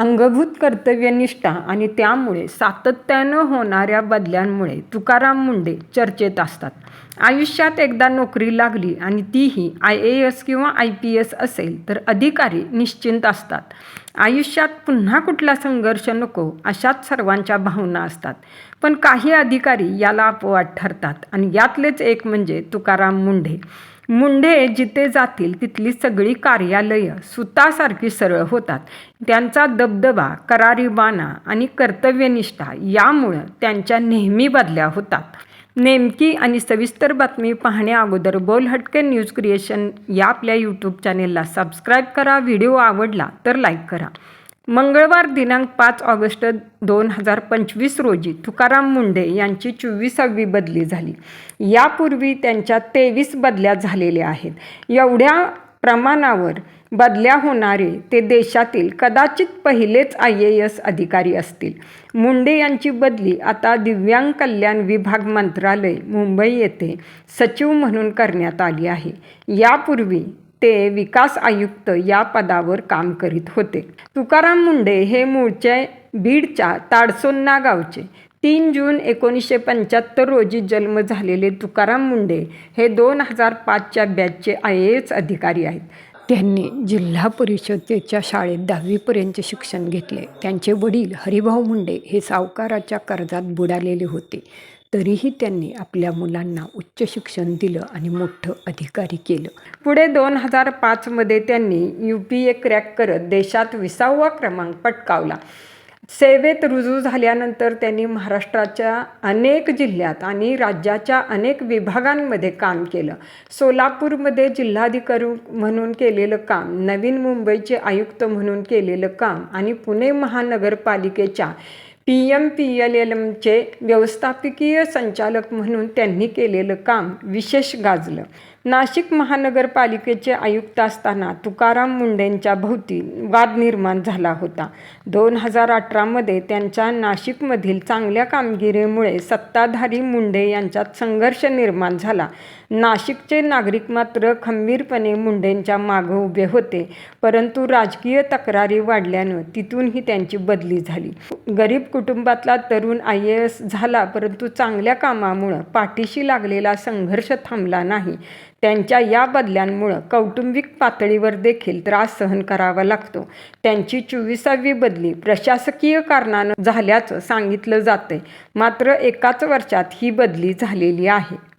अंगभूत कर्तव्यनिष्ठा आणि त्यामुळे सातत्यानं होणाऱ्या बदल्यांमुळे तुकाराम मुंडे चर्चेत असतात. आयुष्यात एकदा नोकरी लागली आणि तीही आय ए एस किंवा आय पी एस असेल तर अधिकारी निश्चिंत असतात. आयुष्यात पुन्हा कुठला संघर्ष नको अशाच सर्वांच्या भावना असतात. पण काही अधिकारी याला अपवाद ठरतात आणि यातलेच एक म्हणजे तुकाराम मुंढे. मुंढे जिथे जातील तिथली सगळी कार्यालयं सुतासारखी सरळ होतात. त्यांचा दबदबा करारीबाना आणि कर्तव्यनिष्ठा यामुळं त्यांच्या नेहमी बदल्या होतात. नेमकी आणि सविस्तर बातमी पाहण्याअगोदर बोल हटके न्यूज क्रिएशन या आपल्या यूट्यूब चॅनेलला सबस्क्राईब करा व्हिडिओ आवडला तर लाईक करा. मंगळवार दिनांक पाच ऑगस्ट दोन हजार पंचवीस रोजी तुकाराम मुंडे यांची चोवीसावी बदली झाली. यापूर्वी त्यांच्या तेवीस बदल्या झालेल्या आहेत. एवढ्या प्रमाणावर बदल्या होणारे ते देशातील कदाचित पहिलेच आय ए एस अधिकारी असतील. मुंडे यांची बदली आता दिव्यांग कल्याण विभाग मंत्रालय मुंबई येथे सचिव म्हणून करण्यात आली आहे. यापूर्वी ते विकास आयुक्त या पदावर काम करीत होते. तुकाराम मुंडे हे मूळचे बीडच्या ताडसोन्ना गावचे. तीन जून एकोणीसशे पंच्याहत्तर रोजी जन्म झालेले तुकाराम मुंडे हे दोन हजार पाचच्या बॅचचे आय ए एस अधिकारी आहेत. त्यांनी जिल्हा परिषदेच्या शाळेत दहावीपर्यंत शिक्षण घेतले. त्यांचे वडील हरिभाऊ मुंडे हे सावकाराच्या कर्जात बुडालेले होते. तरीही त्यांनी आपल्या मुलांना उच्च शिक्षण दिलं आणि मोठं अधिकारी केलं. पुढे दोन हजार पाचमध्ये त्यांनी यू पी ए क्रॅक करत देशात विसावा क्रमांक पटकावला. सेवेत रुजू झाल्यानंतर त्यांनी महाराष्ट्राच्या अनेक जिल्ह्यात आणि राज्याच्या अनेक विभागांमध्ये काम केलं. सोलापूरमध्ये जिल्हाधिकारी म्हणून केलेलं काम नवीन मुंबईचे आयुक्त म्हणून केलेलं काम आणि पुणे महानगरपालिकेच्या P M P L L एमचे व्यवस्थापकीय संचालक म्हणून त्यांनी केलेलं काम विशेष गाजलं. नाशिक महानगरपालिकेचे आयुक्त असताना तुकाराम मुंडेंच्या भोवती वाद निर्माण झाला होता. दोन हजार अठरामध्ये त्यांच्या नाशिकमधील चांगल्या कामगिरीमुळे सत्ताधारी मुंडे यांच्यात संघर्ष निर्माण झाला. नाशिकचे नागरिक मात्र खंबीरपणे मुंडेंच्या मागं उभे होते परंतु राजकीय तक्रारी वाढल्यानं तिथूनही त्यांची बदली झाली. गरीब कुटुंबातला तरुण आय ए एस झाला परंतु चांगल्या कामामुळं पाठीशी लागलेला संघर्ष थांबला नाही. त्यांच्या या बदल्यांमुळं कौटुंबिक पातळीवर देखील त्रास सहन करावा लागतो. त्यांची चोवीसावी बदली प्रशासकीय कारणानं झाल्याचं सांगितलं जातंय. मात्र एकाच वर्षात ही बदली झालेली आहे.